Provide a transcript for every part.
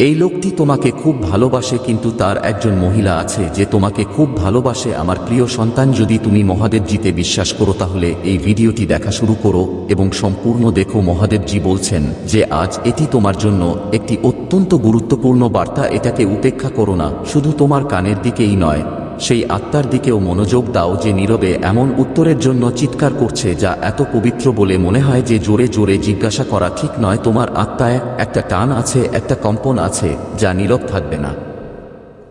এই লোকটি তোমাকে খুব ভালোবাসে কিন্তু তার একজন মহিলা আছে যে তোমাকে খুব ভালোবাসে। আমার প্রিয় সন্তান, যদি তুমি মহাদেবজিতে বিশ্বাস করো তাহলে এই ভিডিওটি দেখা শুরু করো এবং সম্পূর্ণ দেখো। মহাদেবজি বলছেন যে, আজ এটি তোমার জন্য একটি অত্যন্ত গুরুত্বপূর্ণ বার্তা। এটাকে উপেক্ষা করো না, শুধু তোমার কানের দিকেই নয়। সেই আত্মার দিকেও মনোযোগ দাও যে নীরবে এমন উত্তরের জন্য চিৎকার করছে যা এত পবিত্র বলে মনে হয় যে জোরে জোরে জিজ্ঞাসা করা ঠিক নয়। তোমার আত্মায় একটা টান আছে, একটা কম্পন আছে, যা নীরব থাকবে না।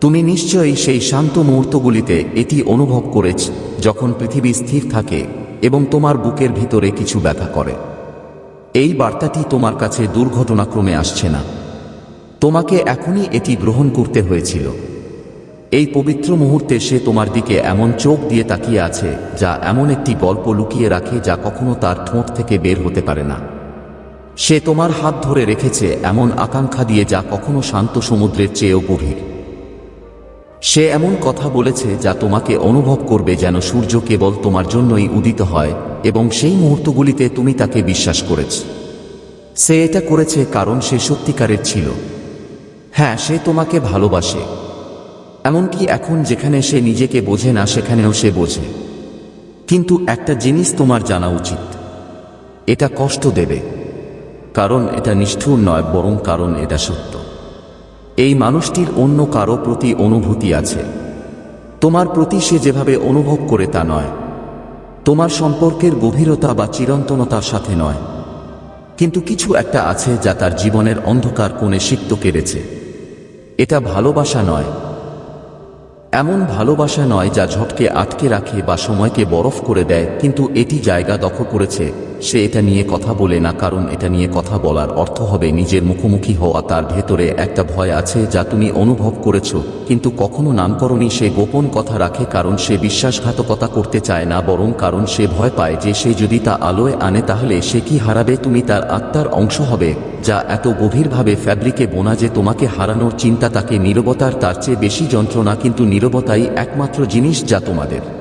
তুমি নিশ্চয়ই সেই শান্ত মুহূর্তগুলিতে এটি অনুভব করেছ, যখন পৃথিবী স্থির থাকে এবং তোমার বুকের ভিতরে কিছু ব্যথা করে। এই বার্তাটি তোমার কাছে দুর্ঘটনাক্রমে আসছে না। তোমাকে এখনই এটি গ্রহণ করতে হয়েছিল। এই পবিত্র মুহূর্তে সে তোমার দিকে এমন চোখ দিয়ে তাকিয়ে আছে, যা এমন একটি গল্প লুকিয়ে রাখে যা কখনো তার ঠোঁট থেকে বের হতে পারে না। সে তোমার হাত ধরে রেখেছে এমন আকাঙ্ক্ষা দিয়ে যা কখনো শান্ত সমুদ্রের চেয়েও গভীর। সে এমন কথা বলেছে যা তোমাকে অনুভব করবে যেন সূর্য কেবল তোমার জন্যই উদিত হয় এবং সেই মুহূর্তগুলিতে তুমি তাকে বিশ্বাস করেছ। সে এটা করেছে কারণ সে সত্যিকারের ছিল। হ্যাঁ সে তোমাকে ভালোবাসে। এমনকি এখন যেখানে সে নিজেকে বোঝে না, সেখানেও সে বোঝে। কিন্তু একটা জিনিস তোমার জানা উচিত। এটা কষ্ট দেবে। কারণ এটা নিষ্ঠুর নয়, বরং কারণ এটা সত্য। এই মানুষটির অন্য কারও প্রতি অনুভূতি আছে। তোমার প্রতি সে যেভাবে অনুভব করে তা নয়। তোমার সম্পর্কের গভীরতা বা চিরন্তনতার সাথে নয়। কিন্তু কিছু একটা আছে যা তার জীবনের অন্ধকার কোণে সিক্ত কেড়েছে। এটা ভালোবাসা নয় এমন ভালোবাসা নয় যা ঝটকে আটকে রাখে বা সময়কে বরফ করে দেয়, কিন্তু এটি জায়গা দখল করেছে। সে এটা নিয়ে কথা বলে না, কারণ এটা নিয়ে কথা বলার অর্থ হবে নিজের মুখোমুখি হওয়া, তার ভেতরে একটা ভয় আছে যা তুমি অনুভব করেছ, কিন্তু কখনো নামকরণই সে গোপন কথা রাখে, কারণ সে বিশ্বাসঘাতকতা করতে চায় না, বরং কারণ সে ভয় পায় যে সে যদি তা আলোয় আনে তাহলে সে কি হারাবে, তুমি তার আত্মার অংশ হবে, যা এত গভীরভাবে ফ্যাব্রিকে বোনা যে তোমাকে হারানোর চিন্তা তাকে নীরবতার তার চেয়ে বেশি যন্ত্রণা, কিন্তু নীরবতাই একমাত্র জিনিস যা তোমাদের।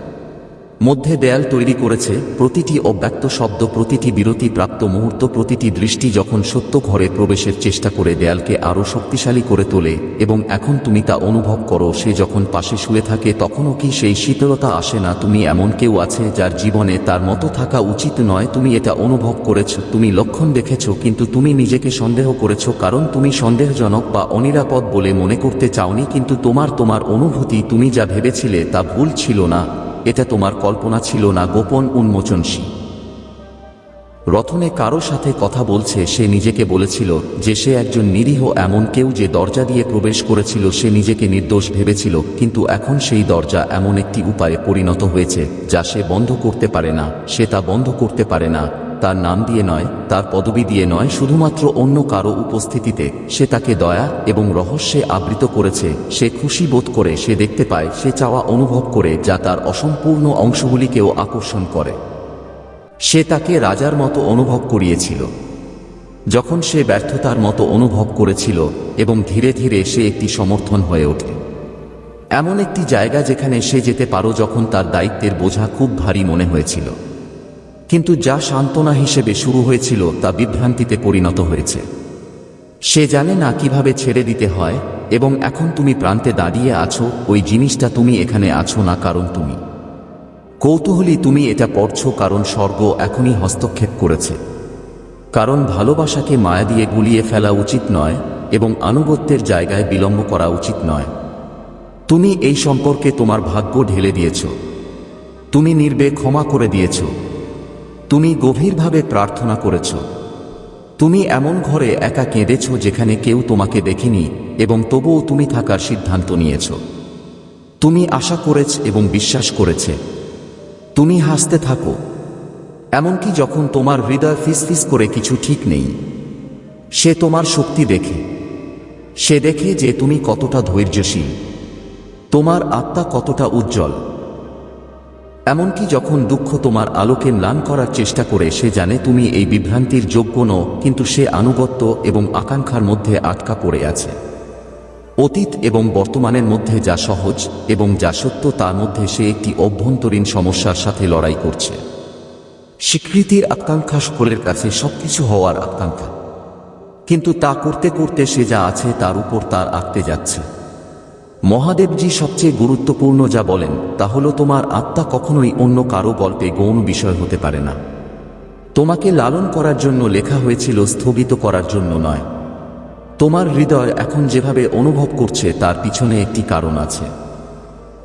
মধ্যে দেয়াল তৈরি করেছে প্রতিটি অব্যক্ত শব্দ, প্রতিটি বিরতি প্রাপ্ত মুহূর্ত, প্রতিটি দৃষ্টি যখন সত্য ঘরে প্রবেশের চেষ্টা করে দেয়ালকে আরও শক্তিশালী করে তোলে এবং এখন তুমি তা অনুভব করো, সে যখন পাশে শুয়ে থাকে তখনও কি সেই শীতলতা আসে না? তুমি এমন কেউ আছে যার জীবনে তার মতো থাকা উচিত নয়, তুমি এটা অনুভব করেছ, তুমি লক্ষণ দেখেছ, কিন্তু তুমি নিজেকে সন্দেহ করেছ, কারণ তুমি সন্দেহজনক বা অনিরাপদ বলে মনে করতে চাওনি, কিন্তু তোমার তোমার অনুভূতি, তুমি যা ভেবেছিলে তা ভুল ছিল না। এটা তোমার কল্পনা ছিল না গোপন উন্মোচনশী রথনে কারও সাথে কথা বলছে, সে নিজেকে বলেছিল যে সে একজন নিরীহ, এমন কেউ যে দরজা দিয়ে প্রবেশ করেছিল, সে নিজেকে নির্দোষ ভেবেছিল, কিন্তু এখন সেই দরজা এমন একটি উপায়ে পরিণত হয়েছে, যা সে বন্ধ করতে পারে না, সে তা বন্ধ করতে পারে না। তার নাম দিয়ে নয়, তার পদবি দিয়ে নয়, শুধুমাত্র অন্য কারও উপস্থিতিতে সে তাকে দয়া এবং রহস্যে আবৃত করেছে, সে খুশি বোধ করে, সে দেখতে পায়, সে চাওয়া অনুভব করে, যা তার অসম্পূর্ণ অংশগুলিকেও আকর্ষণ করে। সে তাকে রাজার মতো অনুভব করিয়েছিল। যখন সে ব্যর্থতার মতো অনুভব করেছিল এবং ধীরে ধীরে সে একটি সমর্থন হয়ে ওঠে। এমন একটি জায়গা যেখানে সে যেতে পারো যখন তার দায়িত্বের বোঝা খুব ভারী মনে হয়েছিল। কিন্তু যা সান্ত্বনা হিসেবে শুরু হয়েছিল তা বিভ্রান্তিতে পরিণত হয়েছে। সে জানে না কীভাবে ছেড়ে দিতে হয়, এবং এখন তুমি প্রান্তে দাঁড়িয়ে আছো, ওই জিনিসটা তুমি এখানে আছো না কারণ তুমি। কৌতূহলী তুমি এটা পড়ছো কারণ স্বর্গ এখনই হস্তক্ষেপ করেছে। কারণ ভালোবাসাকে মায়া দিয়ে গুলিয়ে ফেলা উচিত নয়, এবং আনুগত্যের জায়গায় বিলম্ব করা উচিত নয়। তুমি এই সম্পর্কে তোমার ভাগ্য ঢেলে দিয়েছ। তুমি নির্বে ক্ষমা করে দিয়েছ। তুমি গভীরভাবে প্রার্থনা করেছ। তুমি এমন ঘরে একা কেঁদেছ যেখানে কেউ তোমাকে দেখেনি এবং তবুও তুমি থাকার সিদ্ধান্ত নিয়েছ। তুমি আশা করেছ এবং বিশ্বাস করেছে। তুমি হাসতে থাকো। এমনকি যখন তোমার হৃদয় ফিসফিস করে কিছু ঠিক নেই, সে তোমার শক্তি দেখে। সে দেখে যে তুমি কতটা ধৈর্যশীল। তোমার আত্মা কতটা উজ্জ্বল। এমনকি যখন দুঃখ তোমার আলোকে ম্লান করার চেষ্টা করে সে জানে তুমি এই বিভ্রান্তির যোগ্য নও, কিন্তু সে আনুগত্য এবং আকাঙ্ক্ষার মধ্যে আটকা পড়ে আছে। অতীত এবং বর্তমানের মধ্যে যা সহজ এবং যা সত্য তার মধ্যে সে একটি অভ্যন্তরীণ সমস্যার সাথে লড়াই করছে। স্বীকৃতির আকাঙ্ক্ষা সকলের কাছে সবকিছু হওয়ার আকাঙ্ক্ষা। কিন্তু তা করতে করতে সে যা আছে তার উপর তার আঁকতে যাচ্ছে। মহাদেবজি সবচেয়ে গুরুত্বপূর্ণ যা বলেন, তা হলো তোমার আত্মা কখনোই অন্য কারও গল্পে গৌণ বিষয় হতে পারে না। তোমাকে লালন করার জন্য লেখা হয়েছিল স্থগিত করার জন্য নয়। তোমার হৃদয় এখন যেভাবে অনুভব করছে, তার পিছনে একটি কারণ আছে।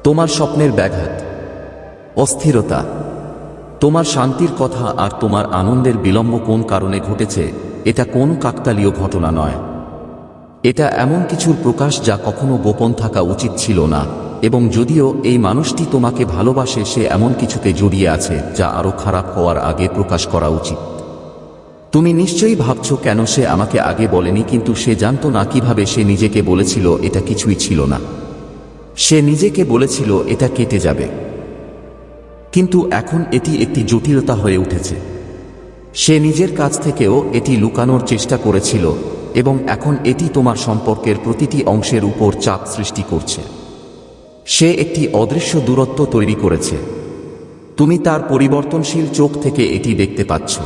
তোমার স্বপ্নের ব্যাঘাত, অস্থিরতা, তোমার শান্তির কথা আর তোমার আনন্দের বিলম্ব কোন কারণে ঘটেছে, এটা কোন কাকতালীয় ঘটনা নয়। এটা এমন কিছুর প্রকাশ যা কখনো গোপন থাকা উচিত ছিল না, এবং যদিও এই মানুষটি তোমাকে ভালোবাসে, সে এমন কিছুতে জড়িয়ে আছে যা আরও খারাপ হওয়ার আগে প্রকাশ করা উচিত। তুমি নিশ্চয়ই ভাবছ কেন সে আমাকে আগে বলেনি, কিন্তু সে জানতো না কীভাবে সে নিজেকে বলেছিল, এটা কিছুই ছিল না। সে নিজেকে বলেছিল, এটা কেটে যাবে। কিন্তু এখন এটি একটি জটিলতা হয়ে উঠেছে। সে নিজের কাছ থেকেও এটি লুকানোর চেষ্টা করেছিল এবং এখন এটি তোমার সম্পর্কের প্রতিটি অংশের উপর চাপ সৃষ্টি করছে। সে একটি অদৃশ্য দূরত্ব তৈরি করেছে। তুমি তার পরিবর্তনশীল চোখ থেকে এটি দেখতে পাচ্ছ।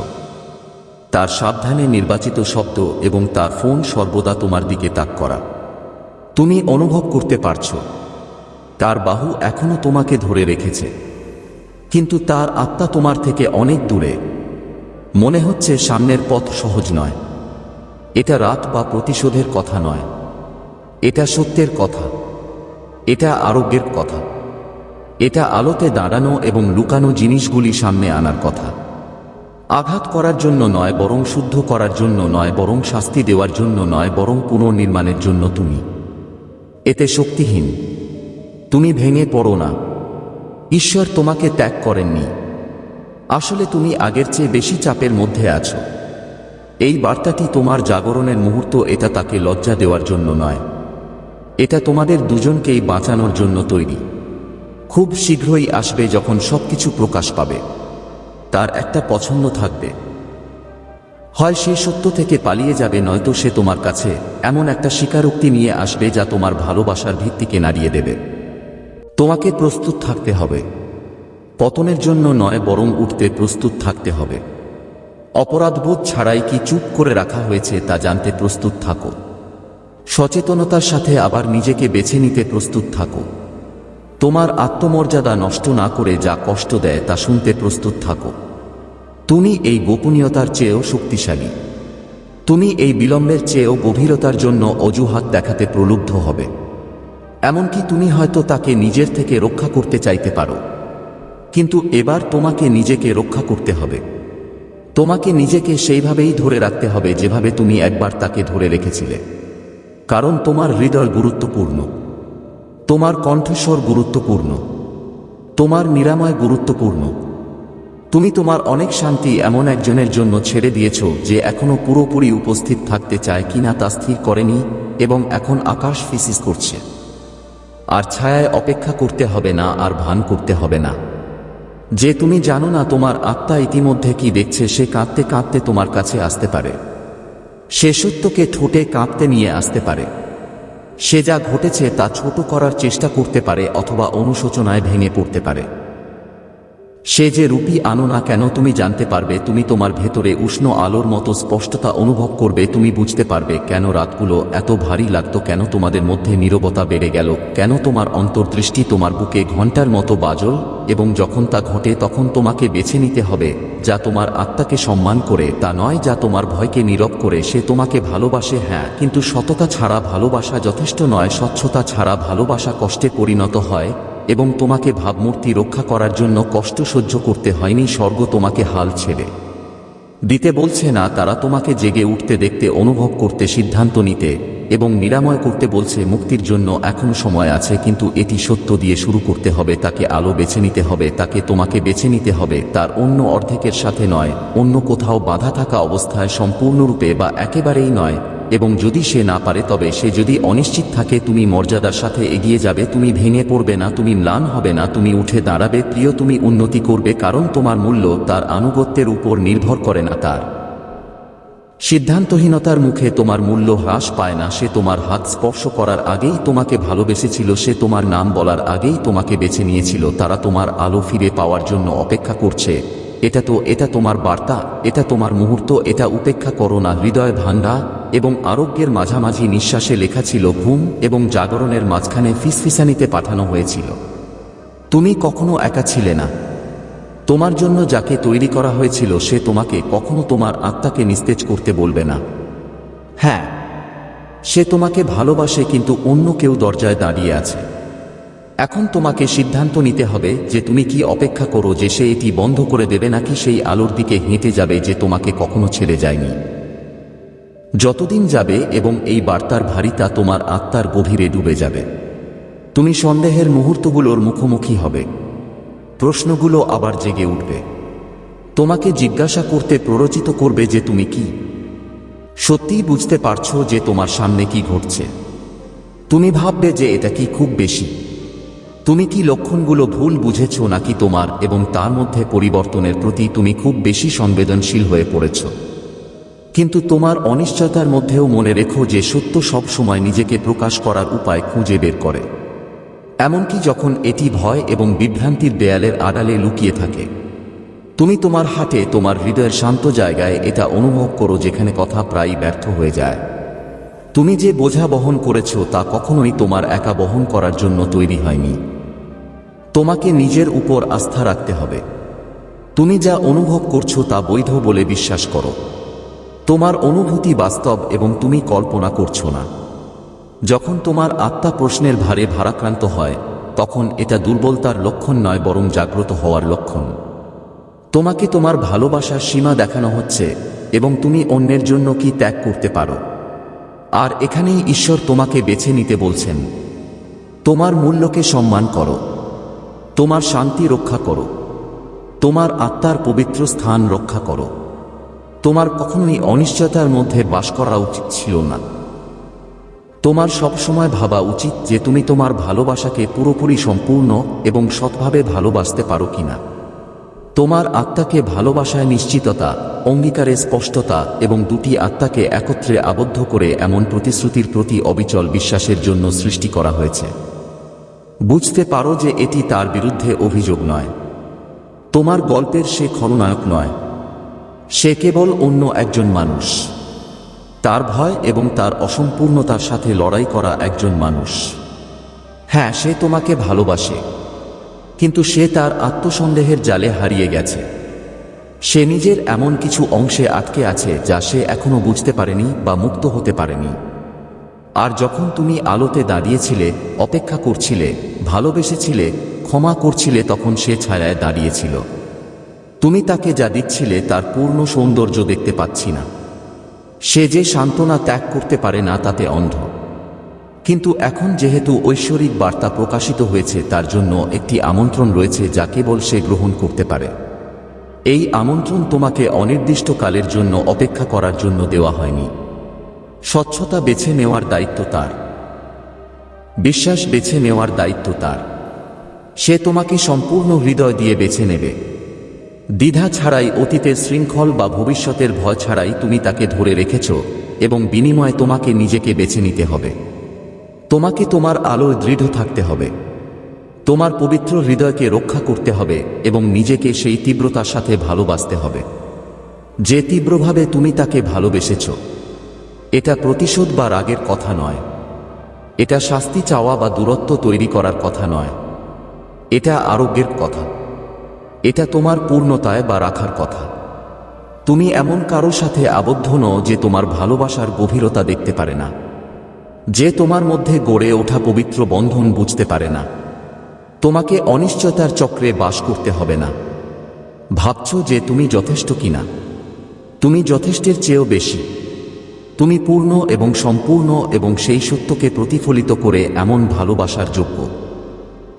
তার সাবধানে নির্বাচিত শব্দ এবং তার ফোন সর্বদা তোমার দিকে তাক করা। তুমি অনুভব করতে পারছ। তার বাহু এখনও তোমাকে ধরে রেখেছে। কিন্তু তার আত্মা তোমার থেকে অনেক দূরে। মনে হচ্ছে সামনের পথ সহজ নয়। এটা রাত বা প্রতিশোধের কথা নয়। এটা সত্যের কথা। এটা আরোগ্যের কথা। এটা আলোতে দাঁড়ানো এবং লুকানো জিনিসগুলি সামনে আনার কথা। আঘাত করার জন্য নয় বরং শুদ্ধ করার জন্য নয় বরং শাস্তি দেওয়ার জন্য নয় বরং পুনর্নির্মাণের জন্য তুমি। এতে শক্তিহীন। তুমি ভেঙে পড়ো না। ঈশ্বর তোমাকে ত্যাগ করেননি। আসলে তুমি আগের চেয়ে বেশি চাপের মধ্যে আছো। এই বার্তাটি তোমার জাগরণের মুহূর্ত, এটা তাকে লজ্জা দেওয়ার জন্য নয়। এটা তোমাদের দুজনকেই বাঁচানোর জন্য তৈরি। খুব শীঘ্রই আসবে যখন সবকিছু প্রকাশ পাবে। তার একটা পছন্দ থাকবে। হয় সে সত্য থেকে পালিয়ে যাবে, নয়তো সে তোমার কাছে এমন একটা স্বীকারোক্তি নিয়ে আসবে যা তোমার ভালোবাসার ভিত্তিকে নাড়িয়ে দেবে। তোমাকে প্রস্তুত থাকতে হবে। পতনের জন্য নয়, বরং উঠতে প্রস্তুত থাকতে হবে। অপরাধবোধ ছাড়াই কি চুপ করে রাখা হয়েছে তা জানতে প্রস্তুত থাকো। সচেতনতার সাথে আবার নিজেকে বেছে নিতে প্রস্তুত থাকো। তোমার আত্মমর্যাদা নষ্ট না করে যা কষ্ট দেয় তা শুনতে প্রস্তুত থাকো। তুমি এই গোপনীয়তার চেয়েও শক্তিশালী। তুমি এই বিলম্বের চেয়েও গভীরতার জন্য অজুহাত দেখাতে প্রলুব্ধ হবে। এমনকি তুমি হয়তো তাকে নিজের থেকে রক্ষা করতে চাইতে পারো। কিন্তু এবার তোমাকে নিজেকে রক্ষা করতে হবে। তোমাকে নিজেকে সেইভাবেই ধরে রাখতে হবে যেভাবে তুমি একবার তাকে ধরে রেখেছিলে। কারণ তোমার হৃদয় গুরুত্বপূর্ণ। তোমার কণ্ঠস্বর গুরুত্বপূর্ণ। তোমার নিরাময় গুরুত্বপূর্ণ। তুমি তোমার অনেক শান্তি এমন একজনের জন্য ছেড়ে দিয়েছ যে এখনও পুরোপুরি উপস্থিত থাকতে চায় কিনা তা স্থির করেনি এবং এখন আকাশ ফিসিস করছে। আর ছায়ায় অপেক্ষা করতে হবে না আর ভান করতে হবে না। যে তুমি জানো না তোমার আত্মা ইতিমধ্যে কি দেখছে, সে কাঁদতে কাঁদতে তোমার কাছে আসতে পারে। সে সত্যকে ঠোঁটে কাঁপতে নিয়ে আসতে পারে। সে যা ঘটেছে তা ছোট করার চেষ্টা করতে পারে অথবা অনুশোচনায় ভেঙে পড়তে পারে। সে যে রূপী আনো না কেন তুমি জানতে পারবে, তুমি তোমার ভেতরে উষ্ণ আলোর মতো স্পষ্টতা অনুভব করবে, তুমি বুঝতে পারবে কেন রাতগুলো এত ভারী লাগতো, কেন তোমাদের মধ্যে নীরবতা বেড়ে গেল, কেন তোমার অন্তর্দৃষ্টি তোমার বুকে ঘণ্টার মতো বাজল, এবং যখন তা ঘটে তখন তোমাকে বেছে নিতে হবে, যা তোমার আত্মাকে সম্মান করে, তা নয় যা তোমার ভয়কে নীরব করে, সে তোমাকে ভালোবাসে হ্যাঁ কিন্তু সততা ছাড়া ভালোবাসা যথেষ্ট নয়, স্বচ্ছতা ছাড়া ভালোবাসা কষ্টে পরিণত হয় এবং তোমাকে ভাবমূর্তি রক্ষা করার জন্য কষ্ট সহ্য করতে হয়নি, স্বর্গ তোমাকে হাল ছেড়ে। দিতে বলছে না, তারা তোমাকে জেগে উঠতে দেখতে অনুভব করতে সিদ্ধান্ত নিতে এবং নিরাময় করতে বলছে, মুক্তির জন্য এখন সময় আছে, কিন্তু এটি সত্য দিয়ে শুরু করতে হবে, তাকে আলো বেছে নিতে হবে, তাকে তোমাকে বেছে নিতে হবে, তার অন্য অর্ধেকের সাথে নয়, অন্য কোথাও বাধা থাকা অবস্থায় সম্পূর্ণরূপে বা একেবারেই নয়। এবং যদি সে না পারে, তবে সে যদি অনিশ্চিত থাকে, তুমি মর্যাদার সাথে এগিয়ে যাবে, তুমি ভেঙে পড়বে না, তুমি ম্লান হবে না, তুমি উঠে দাঁড়াবে, প্রিয়, তুমি উন্নতি করবে, কারণ তোমার মূল্য তার আনুগত্যের উপর নির্ভর করে না তার। সিদ্ধান্তহীনতার মুখে তোমার মূল্য হ্রাস পায় না, সে তোমার হাত স্পর্শ করার আগেই তোমাকে ভালোবেসেছিল, সে তোমার নাম বলার আগেই তোমাকে বেছে নিয়েছিল, তারা তোমার আলো ফিরে পাওয়ার জন্য অপেক্ষা করছে। এটা তো, এটা তোমার বার্তা, এটা তোমার মুহূর্ত, এটা উপেক্ষা করো না, হৃদয় ভাঙ্গা এবং আরোগ্যের মাঝামাঝি নিঃশ্বাসে লেখা ছিল ঘুম এবং জাগরণের মাঝখানে ফিসফিসানিতে পাঠানো হয়েছিল। তুমি কখনো একা ছিলে না। তোমার জন্য যাকে তৈরি করা হয়েছিল, সে তোমাকে কখনো তোমার আত্মাকে নিস্তেজ করতে বলবে না। হ্যাঁ সে তোমাকে ভালোবাসে কিন্তু অন্য কেউ দরজায় দাঁড়িয়ে আছে। এখন তোমাকে সিদ্ধান্ত নিতে হবে যে তুমি কি অপেক্ষা করো যে সে এটি বন্ধ করে দেবে নাকি সেই আলোর দিকে হেঁটে যাবে যে তোমাকে কখনো ছেড়ে যায়নি। যতদিন যাবে এবং এই বার্তার ভারিতা তোমার আত্মার গভীরে ডুবে যাবে। তুমি সন্দেহের মুহূর্তগুলোর মুখোমুখি হবে। প্রশ্নগুলো আবার জেগে উঠবে। তোমাকে জিজ্ঞাসা করতে প্ররোচিত করবে যে তুমি কি। সত্যিই বুঝতে পারছ যে তোমার সামনে কি ঘটছে। তুমি ভাববে যে এটা কি খুব বেশি। তুমি কি লক্ষণগুলো ভুল বুঝেছ নাকি তোমার এবং তার মধ্যে পরিবর্তনের প্রতি তুমি খুব বেশি সংবেদনশীল হয়ে পড়েছ? কিন্তু তোমার অনিশ্চয়তার মধ্যেও মনে রেখো যে সত্য সব সময় নিজেকে প্রকাশ করার উপায় খুঁজে বের করে। এমনকি যখন এটি ভয় এবং বিভ্রান্তির দেয়ালের আড়ালে লুকিয়ে থাকে। তুমি তোমার হাতে তোমার হৃদয়ের শান্ত জায়গায় এটা অনুভব করো যেখানে কথা প্রায় ব্যর্থ হয়ে যায়। তুমি যে বোঝা বহন করেছ তা কখনোই তোমার একা বহন করার জন্য তৈরি হয়নি। তোমাকে নিজের উপর আস্থা রাখতে হবে। তুমি যা অনুভব করছ তা বৈধ বলে বিশ্বাস করো। তোমার অনুভূতি বাস্তব এবং তুমি কল্পনা করছ না। যখন তোমার আত্মা প্রশ্নের ভারে ভারাক্রান্ত হয়, তখন এটা দুর্বলতার লক্ষণ নয়, বরং জাগ্রত হওয়ার লক্ষণ। তোমাকে তোমার ভালোবাসার সীমা দেখানো হচ্ছে এবং তুমি অন্যের জন্য কি ত্যাগ করতে পারো। আর এখানেই ঈশ্বর তোমাকে বেছে নিতে বলছেন, তোমার মূল্যকে সম্মান করো। তোমার শান্তি রক্ষা করো। তোমার আত্মার পবিত্র স্থান রক্ষা করো। তোমার কখনোই অনিশ্চয়তার মধ্যে বাস করা উচিত ছিল না। তোমার সবসময় ভাবা উচিত যে তুমি তোমার ভালোবাসাকে পুরোপুরি সম্পূর্ণ এবং সৎভাবে ভালোবাসতে পারো কিনা। তোমার আত্মাকে ভালোবাসায় নিশ্চিততা, অঙ্গীকারে স্পষ্টতা এবং দুটি আত্মাকে একত্রে আবদ্ধ করে এমন প্রতিশ্রুতির প্রতি অবিচল বিশ্বাসের জন্য সৃষ্টি করা হয়েছে। বুঝতে পারো যে এটি তার বিরুদ্ধে অভিযোগ নয়। তোমার গল্পের সে খলনায়ক নয়। সে কেবল অন্য একজন মানুষ। তার ভয় এবং তার অসম্পূর্ণতার সাথে লড়াই করা একজন মানুষ। হ্যাঁ সে তোমাকে ভালোবাসে, কিন্তু সে তার আত্মসন্দেহের জালে হারিয়ে গেছে। সে নিজের এমন কিছু অংশে আটকে আছে যা সে এখনও বুঝতে পারেনি বা মুক্ত হতে পারেনি। আর যখন তুমি আলোতে দাঁড়িয়েছিলে, অপেক্ষা করছিলে, ভালোবেসেছিলে, ক্ষমা করছিলে, তখন সে ছায়ায় দাঁড়িয়েছিল। তুমি তাকে যা দিচ্ছিলে তার পূর্ণ সৌন্দর্য দেখতে পাচ্ছি না। সে যে সান্ত্বনা ত্যাগ করতে পারে না, তাতে অন্ধ। কিন্তু এখন যেহেতু ঐশ্বরিক বার্তা প্রকাশিত হয়েছে, তার জন্য একটি আমন্ত্রণ রয়েছে যা কেবল সে গ্রহণ করতে পারে। এই আমন্ত্রণ তোমাকে অনির্দিষ্টকালের জন্য অপেক্ষা করার জন্য দেওয়া হয়নি। স্বচ্ছতা বেছে নেওয়ার দায়িত্ব তার। বিশ্বাস বেছে নেওয়ার দায়িত্ব তার। সে তোমাকে সম্পূর্ণ হৃদয় দিয়ে বেছে নেবে। দ্বিধা ছাড়াই অতীতের শৃঙ্খল বা ভবিষ্যতের ভয় ছাড়াই তুমি তাকে ধরে রেখেছ এবং বিনিময়ে তোমাকে নিজেকে বেছে নিতে হবে। তোমাকে তোমার আলোয় দৃঢ় থাকতে হবে। তোমার পবিত্র হৃদয়কে রক্ষা করতে হবে এবং নিজেকে সেই তীব্রতার সাথে ভালোবাসতে হবে। যে তীব্রভাবে তুমি তাকে ভালোবেসেছ এটা প্রতিশোধ বা রাগের কথা নয়। এটা শাস্তি চাওয়া বা দূরত্ব তৈরি করার কথা নয়। এটা আরোগ্যের কথা। এটা তোমার পূর্ণতায় বা রাখার কথা। তুমি এমন কারও সাথে আবদ্ধ নও যে তোমার ভালোবাসার গভীরতা দেখতে পারে না। যে তোমার মধ্যে গড়ে ওঠা পবিত্র বন্ধন বুঝতে পারে না। তোমাকে অনিশ্চয়তার চক্রে বাস করতে হবে না। ভাবছ যে তুমি যথেষ্ট কিনা। তুমি যথেষ্টের চেয়েও বেশি। তুমি পূর্ণ এবং সম্পূর্ণ এবং সেই সত্যকে প্রতিফলিত করে এমন ভালোবাসার যোগ্য।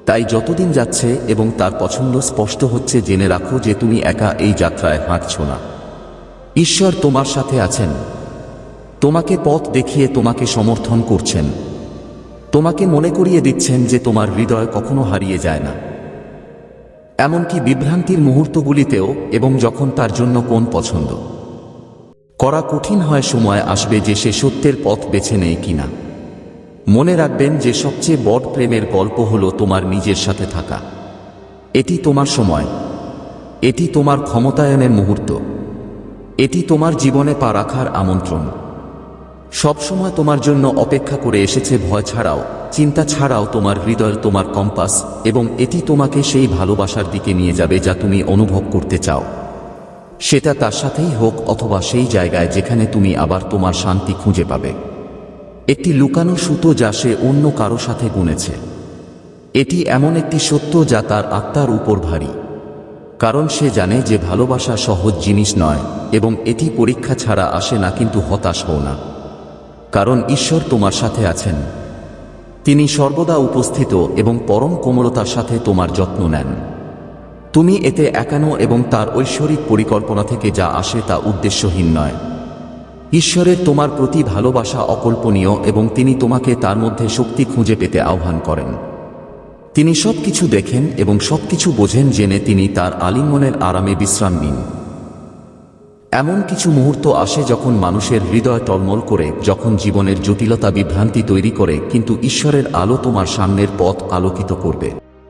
তাই যতদিন যাচ্ছে এবং তার পছন্দ স্পষ্ট হচ্ছে জেনে রাখো যে তুমি একা এই যাত্রায় হাঁটছ না। ঈশ্বর তোমার সাথে আছেন। তোমাকে পথ দেখিয়ে তোমাকে সমর্থন করছেন। তোমাকে মনে করিয়ে দিচ্ছেন যে তোমার হৃদয় কখনো হারিয়ে যায় না। এমনকি বিভ্রান্তির মুহূর্তগুলিতেও এবং যখন তার জন্য কোন পছন্দ। করা কঠিন হয় সময় আসবে যে সে সত্যের পথ বেছে নেয় কিনা। মনে রাখবেন যে সবচেয়ে বড় প্রেমের গল্প হল তোমার নিজের সাথে থাকা। এটি তোমার সময়। এটি তোমার ক্ষমতায়নের মুহূর্ত। এটি তোমার জীবনে পা রাখার আমন্ত্রণ। সবসময় তোমার জন্য অপেক্ষা করে এসেছে ভয় ছাড়াও, চিন্তা ছাড়াও তোমার হৃদয়, তোমার কম্পাস এবং এটি তোমাকে সেই ভালোবাসার দিকে নিয়ে যাবে যা তুমি অনুভব করতে চাও। সেটা তার সাথেই হোক অথবা সেই জায়গায় যেখানে তুমি আবার তোমার শান্তি খুঁজে পাবে। একটি লুকানো সুতো যা সে অন্য কারও সাথে গুনেছে। এটি এমন একটি সত্য যা তার আত্মার উপর ভারী। কারণ সে জানে যে ভালোবাসা সহজ জিনিস নয় এবং এটি পরীক্ষা ছাড়া আসে না কিন্তু হতাশ হও না। কারণ ঈশ্বর তোমার সাথে আছেন। তিনি সর্বদা উপস্থিত এবং পরম কোমলতার সাথে তোমার যত্ন নেন। তুমি এতে একানো এবং তার ঐশ্বরিক পরিকল্পনা থেকে যা আসে তা উদ্দেশ্যহীন নয়। ঈশ্বরের তোমার প্রতি ভালোবাসা অকল্পনীয় এবং তিনি তোমাকে তার মধ্যে শক্তি খুঁজে পেতে আহ্বান করেন। তিনি সবকিছু দেখেন এবং সবকিছু বোঝেন জেনে তিনি তার আলিঙ্গনের আরামে বিশ্রাম নিন। এমন কিছু মুহূর্ত আসে যখন মানুষের হৃদয় টলমল করে, যখন জীবনের জটিলতা বিভ্রান্তি তৈরি করে, কিন্তু ঈশ্বরের আলো তোমার সামনের পথ আলোকিত করবে।